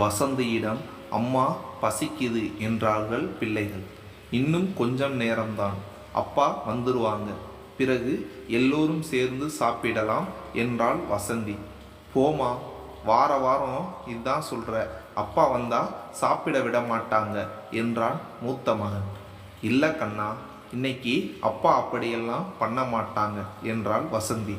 வசந்தியிடம் அம்மா பசிக்குது என்றார்கள் பிள்ளைகள். இன்னும் கொஞ்சம் நேரம்தான். அப்பா வந்துருவாங்க. பிறகு எல்லோரும் சேர்ந்து சாப்பிடலாம் என்றாள் வசந்தி. போமா வார வாரம் இதான் சொல்கிற அப்பா வந்தா சாப்பிட விட மாட்டாங்க என்றான் மூத்த மகன். இல்லை கண்ணா இன்னைக்கு அப்பா அப்படியெல்லாம் பண்ண மாட்டாங்க என்றாள் வசந்தி.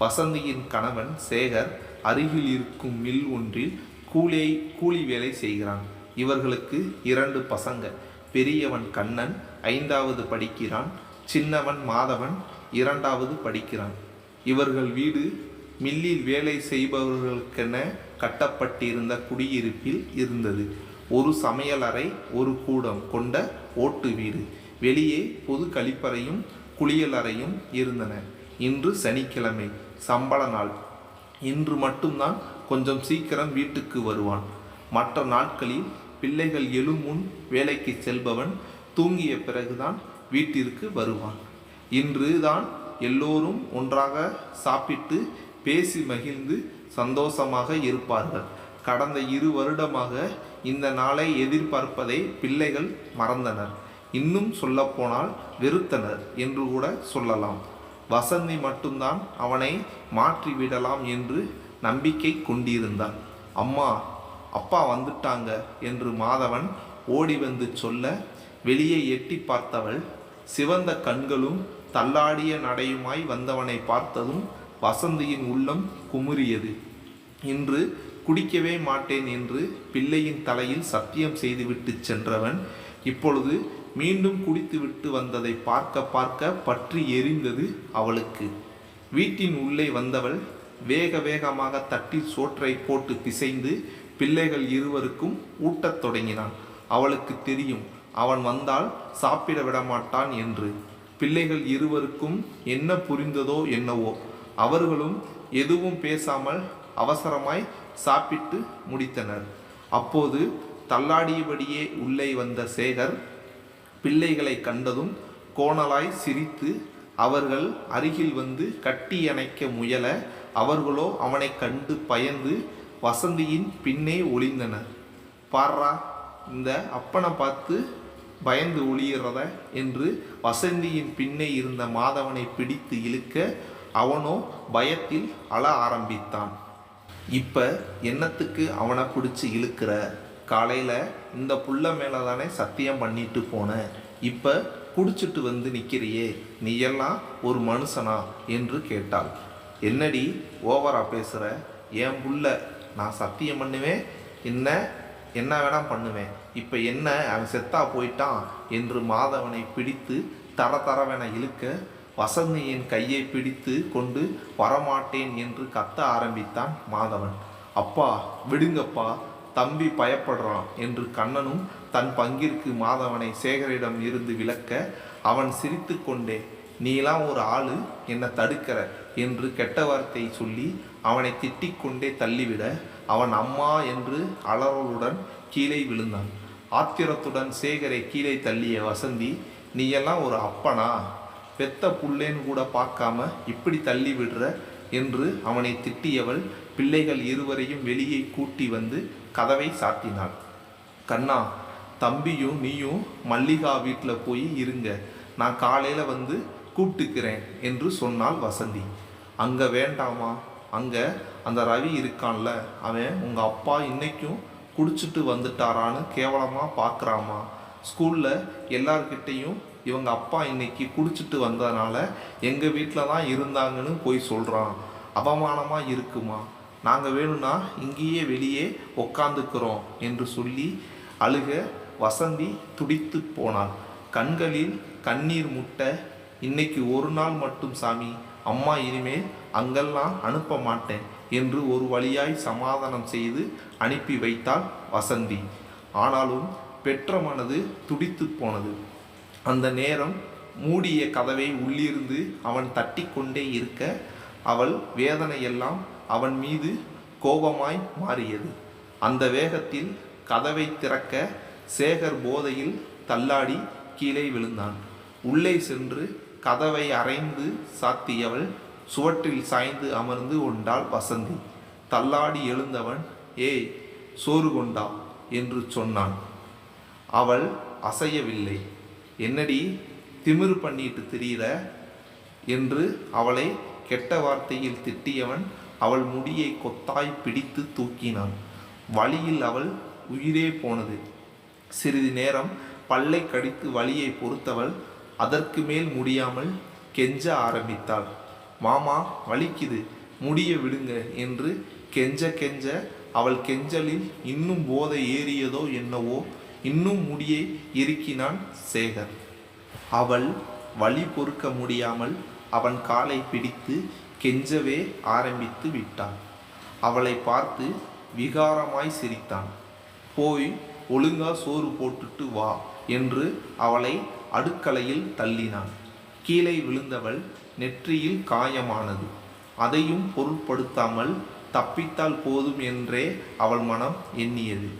வசந்தியின் கணவன் சேகர் அருகில் இருக்கும் மில் ஒன்றில் கூலியை கூலி வேலை செய்கிறான். இவர்களுக்கு இரண்டு பசங்க. பெரியவன் கண்ணன் ஐந்தாவது படிக்கிறான். சின்னவன் மாதவன் இரண்டாவது படிக்கிறான். இவர்கள் வீடு மில்லில் வேலை செய்பவர்களுக்கென கட்டப்பட்டிருந்த குடியிருப்பில் இருந்தது. ஒரு சமையலறை ஒரு கூடம் கொண்ட ஓட்டு வீடு. வெளியே பொது கழிப்பறையும் குளியலறையும் இருந்தன. இன்று சனிக்கிழமை சம்பள நாள். இன்று மட்டும்தான் கொஞ்சம் சீக்கிரம் வீட்டுக்கு வருவான். மற்ற நாட்களில் பிள்ளைகள் எழும் முன் வேலைக்கு செல்பவன் தூங்கிய பிறகுதான் வீட்டிற்கு வருவான். இன்று தான் எல்லோரும் ஒன்றாக சாப்பிட்டு பேசி மகிழ்ந்து சந்தோஷமாக இருப்பார்கள். கடந்த இரு வருடமாக இந்த நாளை எதிர்பார்ப்பதை பிள்ளைகள் மறந்தனர். இன்னும் சொல்லப்போனால் வெறுத்தனர் என்று கூட சொல்லலாம். வசந்தி மட்டும்தான் அவனை மாற்றிவிடலாம் என்று நம்பிக்கை கொண்டிருந்தான். அம்மா அப்பா வந்துட்டாங்க என்று மாதவன் ஓடி வந்து சொல்ல வெளியே எட்டி பார்த்தவள் சிவந்த கண்களும் தள்ளாடிய நடையுமாய் வந்தவனை பார்த்ததும் வசந்தியின் உள்ளம் குமுறியது. இன்று குடிக்கவே மாட்டேன் என்று பிள்ளையின் தலையில் சத்தியம் செய்துவிட்டு சென்றவன் இப்பொழுது மீண்டும் குடித்துவிட்டு வந்ததை பார்க்க பார்க்க பற்றி எரிந்தது அவளுக்கு. வீட்டின் உள்ளே வந்தவள் வேக வேகமாக தட்டில் சோற்றை போட்டு பிசைந்து பிள்ளைகள் இருவருக்கும் ஊட்டத் தொடங்கினான். அவளுக்கு தெரியும் அவன் வந்தால் சாப்பிட விடமாட்டான் என்று. பிள்ளைகள் இருவருக்கும் என்ன புரிந்ததோ என்னவோ. அவர்களும் எதுவும் பேசாமல் அவசரமாய் சாப்பிட்டு முடித்தனர். அப்போது தள்ளாடியபடியே உள்ளே வந்த சேகர் பிள்ளைகளை கண்டதும் கோணலாய் சிரித்து அவர்கள் அருகில் வந்து கட்டியணைக்க முயல அவர்களோ அவனை கண்டு பயந்து வசந்தியின் பின்னே ஒளிந்தனர். பாரா இந்த அப்பனை பார்த்து பயந்து ஒளியிறத? என்று வசந்தியின் பின்னே இருந்த மாதவனை பிடித்து இழுக்க அவனோ பயத்தில் அழ ஆரம்பித்தான். இப்போ என்னத்துக்கு அவனை பிடிச்சி இழுக்கிற? காலையில் இந்த புள்ள மேலே தானே சத்தியம் பண்ணிட்டு போனேன் இப்போ குடிச்சிட்டு வந்து நிற்கிறியே நீ எல்லாம் ஒரு மனுஷனா என்று கேட்டாள். என்னடி ஓவரா பேசுகிற என் புள்ள? நான் சத்தியம் பண்ணுவேன். என்ன? என்ன வேணால் பண்ணுவேன். இப்போ என்ன? அவன் செத்தா போயிட்டான் என்று மாதவனை பிடித்து தர தரவென இழுக்க வசந்தியின் கையை பிடித்து கொண்டு வரமாட்டேன் என்று கத்த ஆரம்பித்தான் மாதவன். அப்பா விடுங்கப்பா. தம்பி பயப்படுறான் என்று கண்ணனும் தன் பங்கிற்கு மாதவனை சேகரிடம் இருந்து விலக்க அவன் சிரித்து கொண்டே நீலாம் ஒரு ஆளு என்னை தடுக்கிற என்று கெட்ட வார்த்தை சொல்லி அவனை திட்டிக் கொண்டே தள்ளிவிட அவன் அம்மா என்று அலறலுடன் கீழே விழுந்தான். ஆத்திரத்துடன் சேகரை கீழே தள்ளிய வசந்தி நீயெல்லாம் ஒரு அப்பனா? பெத்த புள்ளேன்னு கூட பார்க்காம இப்படி தள்ளி விடுற என்று அவனை திட்டியவள் பிள்ளைகள் இருவரையும் வெளியே கூட்டி வந்து கதவை சாத்தினாள். கண்ணா தம்பியும் நீயும் மல்லிகா வீட்டில் போய் இருங்க. நான் காலையில் வந்து கூப்பிட்டுக்கிறேன் என்று சொன்னாள் வசந்தி. அங்கே வேண்டாமா? அங்கே அந்த ரவி இருக்கான்ல அவன் உங்கள் அப்பா இன்னைக்கும் குடிச்சிட்டு வந்துட்டாரான்னு கேவலமாக பார்க்குறாமா ஸ்கூலில் எல்லார்கிட்டேயும் இவங்க அப்பா இன்னைக்கு குடிச்சிட்டு வந்ததுனால எங்கள் வீட்டில் தான் இருந்தாங்கன்னு போய் சொல்கிறான் அவமானமாக இருக்குமா? நாங்கள் வேணும்னா இங்கேயே வெளியே உக்காந்துக்கிறோம் என்று சொல்லி அழுக வசந்தி துடித்து போனாள். கண்களில் கண்ணீர் முட்ட இன்னைக்கு ஒரு நாள் மட்டும் சாமி அம்மா இனிமேல் அங்கெல்லாம் அனுப்ப மாட்டேன் என்று ஒரு வழியாய் சமாதானம் செய்து அனுப்பி வைத்தாள் வசந்தி. ஆனாலும் பெற்ற மனது துடித்து போனது. அந்த நேரம் மூடிய கதவை உள்ளிருந்து அவன் தட்டி கொண்டே இருக்க அவள் வேதனையெல்லாம் அவன் மீது கோபமாய் மாறியது. அந்த வேகத்தில் கதவை திறக்க சேகர் போதையில் தள்ளாடி கீழே விழுந்தான். உள்ளே சென்று கதவை அரைந்து சாத்தியவள் சுவற்றில் சாய்ந்து அமர்ந்து கொண்டாள் வசந்தி. தள்ளாடி எழுந்தவன் ஏய் சோறு கொண்டா? என்று சொன்னான். அவள் அசையவில்லை. என்னடி திமிரு பண்ணிட்டு திரியிற? என்று அவளை கெட்ட வார்த்தையில் திட்டியவன் அவள் முடியை கொத்தாய் பிடித்து தூக்கினான். வழியில் அவள் உயிரே போனது. சிறிது நேரம் பல்லை கடித்து வலியை பொறுத்தவள் அதற்கு மேல் முடியாமல் கெஞ்ச ஆரம்பித்தாள். மாமா வலிக்குது. முடிய விடுங்க என்று கெஞ்ச கெஞ்ச அவள் கெஞ்சலில் இன்னும் போதை ஏறியதோ என்னவோ இன்னும் முடியை இறுக்கினான் சேகர். அவள் வலி பொறுக்க முடியாமல் அவன் காலை பிடித்து கெஞ்சவே ஆரம்பித்து விட்டான். அவளை பார்த்து விகாரமாய் சிரித்தான். போய் ஒழுங்கா சோறு போட்டுட்டு வா என்று அவளை அடுக்கலையில் தள்ளினான். கீழே விழுந்தவள் நெற்றியில் காயமானது. அதையும் பொருட்படுத்தாமல் தப்பித்தால் போதும் என்றே அவள் மனம் எண்ணியது.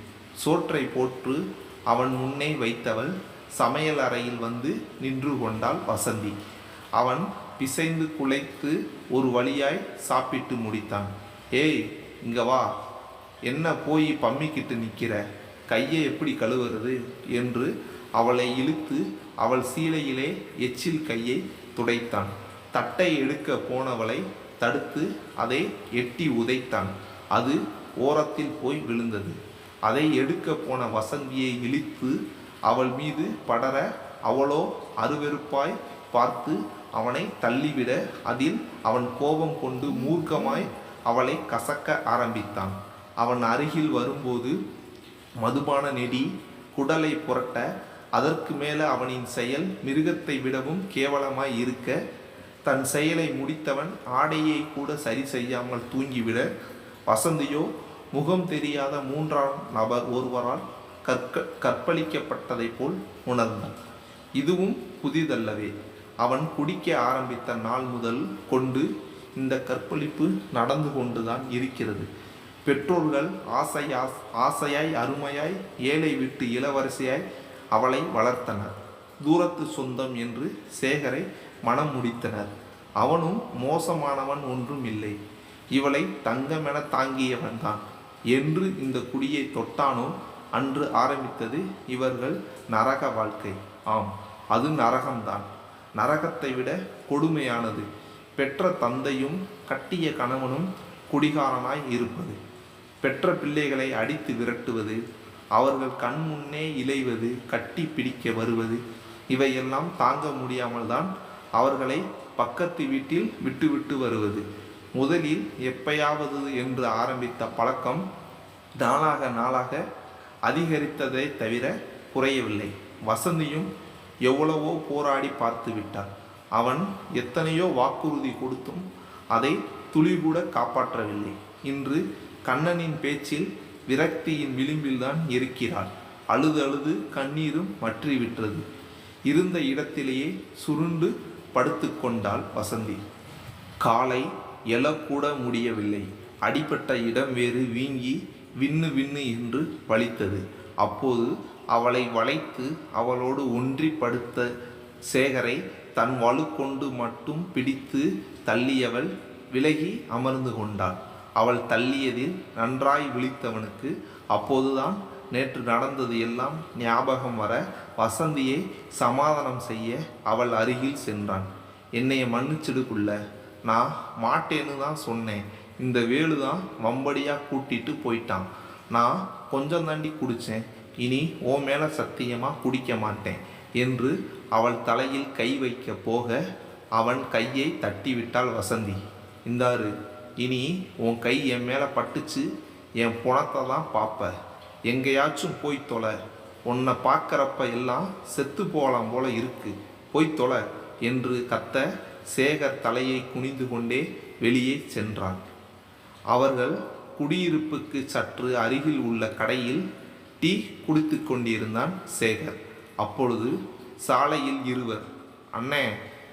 சோற்றை போற்று அவன் முன்னே வைத்தவள் சமையல் அறையில் வந்து நின்று கொண்டாள் வசந்தி. அவன் பிசைந்து குலைத்து ஒரு வழியாய் சாப்பிட்டு முடித்தான். ஏய் இங்க வா. என்ன போய் பம்மிக்கிட்டு நிற்கிற கையை எப்படி கழுவுறது? என்று அவளை இழுத்து அவள் சீலையிலே எச்சில் கையை துடைத்தான். தட்டை எடுக்க போனவளை தடுத்து அதை எட்டி உதைத்தான். அது ஓரத்தில் போய் விழுந்தது. அதை எடுக்க போன வசந்தியை இழித்து அவள் மீது படர அவளோ அருவெருப்பாய் பார்த்து அவனை தள்ளிவிட அதில் அவன் கோபம் கொண்டு மூர்க்கமாய் அவளை கசக்க ஆரம்பித்தான். அவன் அருகில் வரும்போது மதுபான நெடி குடலை புரட்ட அதற்கு மேலே அவனின் செயல் மிருகத்தை விடவும் கேவலமாய் இருக்க தன் செயலை முடித்தவன் ஆடையை கூட சரி செய்யாமல் தூங்கிவிட வசந்தியோ முகம் தெரியாத மூன்றாம் நபர் ஒருவரால் கற்க கற்பழிக்கப்பட்டதைப் போல் உணர்ந்தான். இதுவும் புதிதல்லவே. அவன் குடிக்க ஆரம்பித்த நாள் முதல் கொண்டு இந்த கற்பழிப்பு நடந்து கொண்டுதான் இருக்கிறது. பெற்றோர்கள் ஆசையா ஆசையாய் அருமையாய் ஏழை விட்டு இளவரசியாய் அவளை வளர்த்தனர். தூரத்து சொந்தம் என்று சேகரை மனம் முடித்தனர். அவனும் மோசமானவன் ஒன்றும் இல்லை. இவளை தங்கமென தாங்கியவன்தான். என்று இந்த குடியை தொட்டானோ? அன்று ஆரம்பித்தது இவர்கள் நரக வாழ்க்கை. ஆம் அது நரகம்தான். நரகத்தை விட கொடுமையானது. பெற்ற தந்தையும் கட்டிய கணவனும் குடிகாரனாய் இருப்பது. பெற்ற பிள்ளைகளை அடித்து விரட்டுவது. அவர்கள் கண் முன்னே இலைவது கட்டி பிடிக்க வருவது. இவையெல்லாம் தாங்க முடியாமல் தான் அவர்களை பக்கத்து வீட்டில் விட்டுவிட்டு வருவது. முதலில் எப்பயாவது என்று ஆரம்பித்த பழக்கம் நாளாக நாளாக அதிகரித்ததை தவிர குறையவில்லை. வசந்தியும் எவ்வளவோ போராடி பார்த்து விட்டார் அவன் எத்தனையோ வாக்குறுதி கொடுத்தும் அதை துளி கூட காப்பாற்றவில்லை. இன்று கண்ணனின் பேச்சில் விரக்தியின் விளிம்பில்தான் இருக்கிறாள். அழுது அழுது கண்ணீரும் மற்றிவிட்டது இருந்த இடத்திலேயே சுருண்டு படுத்துக்கொண்டாள் வசந்தி. காலை எழக்கூட முடியவில்லை. அடிப்பட்ட இடம் வேறு வீங்கி விண்ணு விண்ணு என்று வலித்தது. அப்போது அவளை வளைத்து அவளோடு ஒன்றிப்படுத்த சேகரை தன் வலு கொண்டு மட்டும் பிடித்து தள்ளியவள் விலகி அமர்ந்து கொண்டாள். அவள் தள்ளியதில் நன்றாய் விழித்தவனுக்கு அப்போதுதான் நேற்று நடந்தது எல்லாம் ஞாபகம் வர வசந்தியை சமாதானம் செய்ய அவள் அருகில் சென்றான். என்னைய மன்னிச்சிடுக்குள்ள நான் மாட்டேன்னு தான் சொன்னேன். இந்த வேலு தான் வம்படியாக கூட்டிட்டு போயிட்டான். நான் கொஞ்சம் தாண்டி குடித்தேன் இனி ஓ மேலே சத்தியமாக குடிக்க மாட்டேன் என்று அவள் தலையில் கை வைக்க போக அவன் கையை தட்டிவிட்டாள் வசந்தி. இந்தாரு இனி உன் கை என் மேலே பட்டுச்சு என் புணத்தை தான் பார்ப்ப எங்கேயாச்சும் போய் தொலை. உன்னை பார்க்குறப்ப எல்லாம் செத்து போகலாம் போல இருக்கு. போய் தொலை என்று கத்த சேகர் தலையை குனிந்து கொண்டே வெளியே சென்றான். அவர்கள் குடியிருப்புக்கு சற்று அருகில் உள்ள கடையில் டீ குடித்து கொண்டிருந்தான் சேகர். அப்பொழுது சாலையில் இருவர். அண்ணே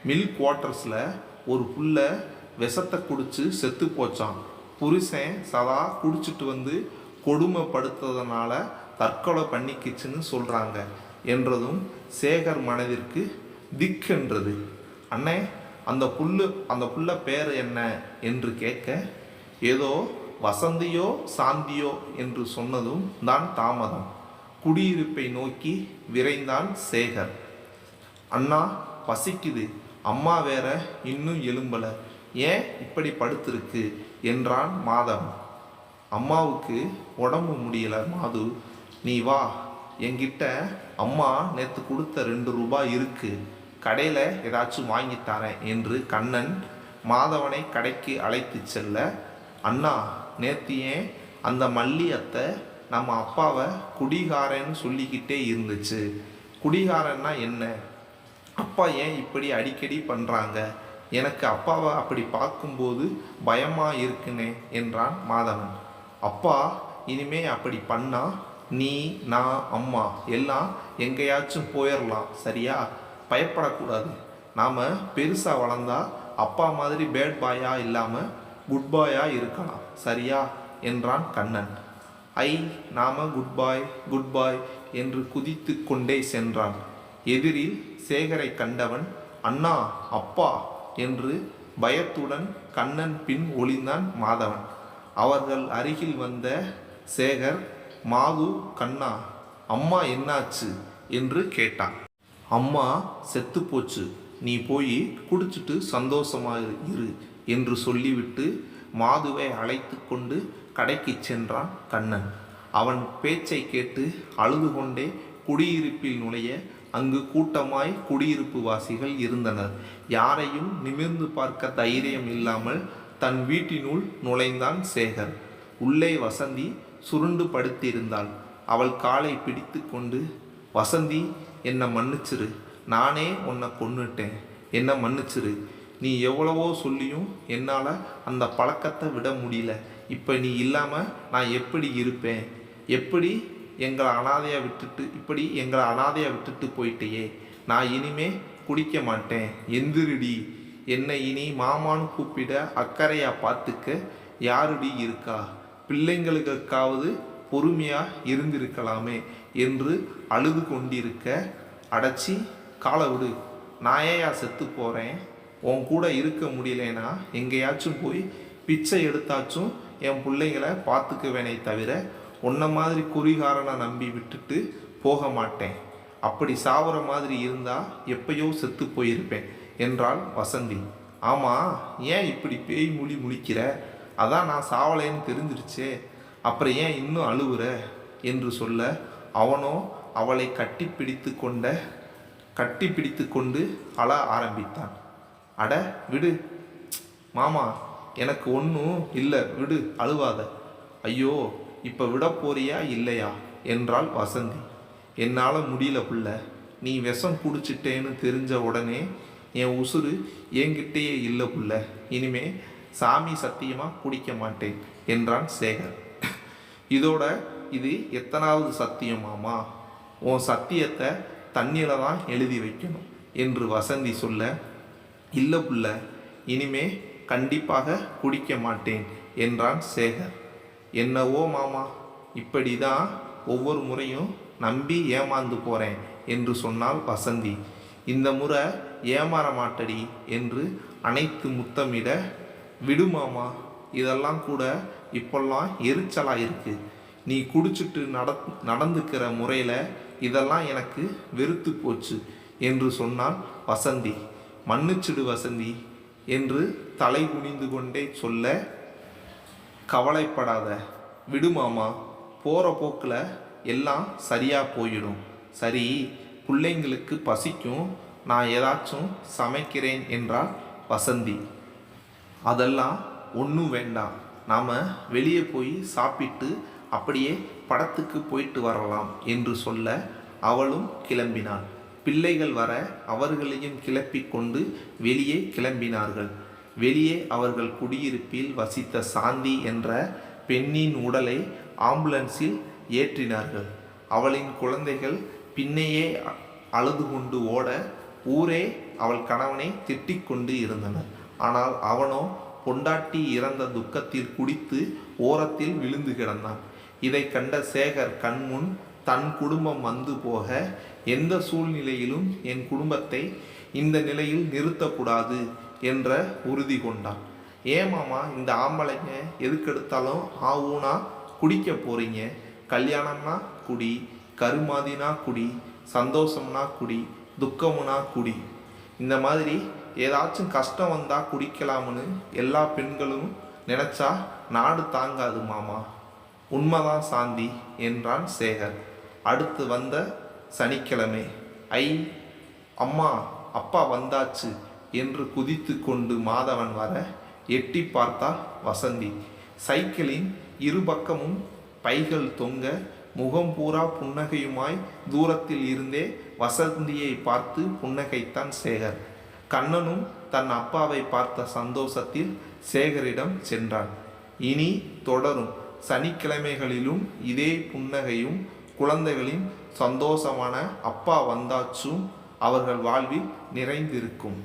மில் குவார்ட்டர்ஸில் ஒரு புள்ள விஷத்தை குடித்து செத்து போச்சான் புருஷன் சதா குடிச்சிட்டு வந்து கொடுமைப்படுத்ததுனால தற்கொலை பண்ணிக்கிச்சுன்னு சொல்கிறாங்க என்றதும் சேகர் மனதிற்கு திக்கென்றது. அண்ணே அந்த புல்லு அந்த புள்ள பேர் என்ன? என்று கேட்க ஏதோ வசந்தியோ சாந்தியோ என்று சொன்னதும் தான் தாமதம். குடியிருப்பை நோக்கி விரைந்தான் சேகர். அண்ணா பசிக்குது. அம்மா வேற இன்னும் எழும்பல. ஏன் இப்படி படுத்திருக்கு? என்றான் மாதவன் அம்மாவுக்கு உடம்பு முடியல மாது. நீ வா. என்கிட்ட அம்மா நேற்று கொடுத்த ரெண்டு ரூபாய் இருக்கு. கடையில் ஏதாச்சும் வாங்கித்தாரேன் என்று கண்ணன் மாதவனை கடைக்கு அழைத்து செல்ல அண்ணா நேற்று ஏன் அந்த மல்லி அத்தை நம்ம அப்பாவை குடிகாரன்னு சொல்லிக்கிட்டே இருந்துச்சு? குடிகாரன்னா என்ன? அப்பா ஏன் இப்படி அடிக்கடி பண்ணுறாங்க எனக்கு அப்பாவை அப்படி பார்க்கும்போது பயமா இருக்குனே என்றான் மாதவன். அப்பா இனிமே அப்படி பண்ணா நீ நான் அம்மா எல்லாம் எங்கேயாச்சும் போயிடலாம் சரியா? பயப்படக்கூடாது. நாம் பெருசாக வளர்ந்தா அப்பா மாதிரி பேட் பாயா இல்லாமல் குட் பாயா இருக்கலாம். சரியா? என்றான் கண்ணன். ஐ நாம குட் பாய் குட் பாய் என்று குதித்து கொண்டே சென்றான். எதிரில் சேகரை கண்டவன் அண்ணா அப்பா என்று பயத்துடன் கண்ணன் பின் ஒளிந்தான் மாதவன். அவர்கள் அருகில் வந்த சேகர் மாது கண்ணா அம்மா என்னாச்சு? என்று கேட்டான். அம்மா செத்து போச்சு நீ போய் குடிச்சிட்டு சந்தோஷமா இரு. என்று சொல்லிவிட்டு மாதுவை அழைத்து கொண்டு கடைக்கு சென்றான் கண்ணன். அவன் பேச்சை கேட்டு அழுது கொண்டே குடியிருப்பில் நுழைய அங்கு கூட்டமாய் குடியிருப்பு வாசிகள் இருந்தனர். யாரையும் நிமிர்ந்து பார்க்க தைரியம் இல்லாமல் தன் வீட்டினுள் நுழைந்தான் சேகர். உள்ளே வசந்தி சுருண்டு படுத்திருந்தாள். அவள் காலை பிடித்து கொண்டு வசந்தி என்னை மன்னிச்சிரு. நானே உன்னை கொன்னுட்டேன். என்னை மன்னிச்சிரு. நீ எவ்வளவோ சொல்லியும் என்னால் அந்த பழக்கத்தை விட முடியல. இப்போ நீ இல்லாமல் நான் எப்படி இருப்பேன்? எப்படி எங்களை அனாதையாக விட்டுட்டு இப்படி எங்களை அனாதையாக விட்டுட்டு போயிட்டேயே? நான் இனிமே குடிக்க மாட்டேன். எந்திரிடி. என்னை இனி மாமான்னு கூப்பிட அக்கறையாக பார்த்துக்க யாருடி இருக்கா? பிள்ளைங்களுக்காவது பொறுமையாக இருந்திருக்கலாமே என்று அழுது கொண்டிருக்க அடைச்சி காலை விடு. நான் ஏயா செத்து போகிறேன் உன் கூட இருக்க முடியலனா எங்கேயாச்சும் போய் பிச்சை எடுத்தாச்சும் என் பிள்ளைங்களை பார்த்துக்குவேனே தவிர உன்ன மாதிரி குறிகாரனை நம்பி விட்டுட்டு போக மாட்டேன். அப்படி சாவர மாதிரி இருந்தா எப்பயோ செத்து போயிருப்பேன் என்றாள் வசந்தி. ஆமாம் ஏன் இப்படி பேய் மொழி முழிக்கிற? அதான் நான் சாவலைன்னு தெரிஞ்சிருச்சே. அப்புறம் ஏன் இன்னும் அழுவுற? என்று சொல்ல அவனோ அவளை கட்டி பிடித்து கொண்ட கட்டி பிடித்து கொண்டு அழ ஆரம்பித்தான். அட விடு. மாமா எனக்கு ஒன்றும் இல்லை. விடு அழுவாத. ஐயோ இப்போ விட போறியா இல்லையா? என்றாள் வசந்தி. என்னால் முடியல புள்ள. நீ விஷம் குடிச்சிட்டேன்னு தெரிஞ்ச உடனே என் உசுறு என்கிட்டேயே இல்லை புள்ள. இனிமே சாமி சத்தியமாக குடிக்க மாட்டேன் என்றான் சேகர். இதோட இது எத்தனாவது சத்தியமாமா உன் சத்தியத்தை தண்ணியில தான் எழுதி வைக்கணும் என்று வசந்தி சொல்ல இல்லை புள்ள இனிமே கண்டிப்பாக குடிக்க மாட்டேன் என்றான் சேகர். என்னவோ மாமா இப்படி தான் ஒவ்வொரு முறையும் நம்பி ஏமாந்து போகிறேன் என்று சொன்னாள் வசந்தி. இந்த முறை ஏமாற மாட்டடி என்று அனைத்து முத்தமிட விடுமாமா இதெல்லாம் கூட இப்பெல்லாம் எரிச்சலாக இருக்குது நீ குடிச்சிட்டு நட நடந்துக்கிற முறையில் இதெல்லாம் எனக்கு வெறுத்து போச்சு என்று சொன்னான் வசந்தி. மன்னிச்சிடு வசந்தி என்று தலை குனிந்து கொண்டே சொல்ல கவலைப்படாத விடுமாமா போகிற போக்கில் எல்லாம் சரியாக போயிடும். சரி பிள்ளைங்களுக்கு பசிக்கும் நான் ஏதாச்சும் சமைக்கிறேன் என்றால் வசந்தி. அதெல்லாம் ஒன்றும் வேண்டாம். நாம் வெளியே போய் சாப்பிட்டு அப்படியே படத்துக்கு போயிட்டு வரலாம் என்று சொல்ல அவளும் கிளம்பினாள். பிள்ளைகள் வர அவர்களையும் கிளப்பி கொண்டு வெளியே கிளம்பினார்கள். வெளியே அவர்கள் குடியிருப்பில் வசித்த சாந்தி என்ற பெண்ணின் உடலை ஆம்புலன்ஸில் ஏற்றினார்கள். அவளின் குழந்தைகள் பின்னையே அழுது கொண்டு ஓட ஊரே அவள் கணவனை திட்டிக் கொண்டு இருந்தனர். ஆனால் அவனோ பொண்டாட்டி இறந்த துக்கத்தில் குடித்து ஓரத்தில் விழுந்து கிடந்தான். இதை கண்ட சேகர் கண்முன் தன் குடும்பம் வந்து போக எந்த சூழ்நிலையிலும் என் குடும்பத்தை இந்த நிலையில் நிறுத்தக்கூடாது என்ற உறுதி கொண்டான். ஏன் மாமா இந்த ஆம்பளைங்க எதுக்கெடுத்தாலும் ஆவுனா குடிக்க போறீங்க. கல்யாணம்னா குடி கருமாதினா குடி சந்தோஷம்னா குடி துக்கம்னா குடி. இந்த மாதிரி ஏதாச்சும் கஷ்டம் வந்தால் குடிக்கலாம்னு எல்லா பெண்களும் நினச்சா நாடு தாங்காது மாமா. உண்மைதான் சாந்தி என்றான் சேகர். அடுத்து வந்த சனிக்கிழமை. ஐ அம்மா அப்பா வந்தாச்சு என்று குதித்து கொண்டு மாதவன் வர எட்டி பார்த்தாள் வசந்தி. சைக்கிளின் இருபக்கமும் பைகள் தொங்க முகம் பூரா புன்னகையுமாய் தூரத்தில் இருந்தே வசந்தியை பார்த்து புன்னகைத்தான் சேகர். கண்ணனும் தன் அப்பாவை பார்த்த சந்தோஷத்தில் சேகரிடம் சென்றான். இனி தொடரும். சனிக்கிழமைகளிலும் இதே புன்னகையும் குழந்தைகளின் சந்தோஷமான அப்பா வந்தாச்சும் அவர்கள் வாழ்வில் நிறைந்திருக்கும்.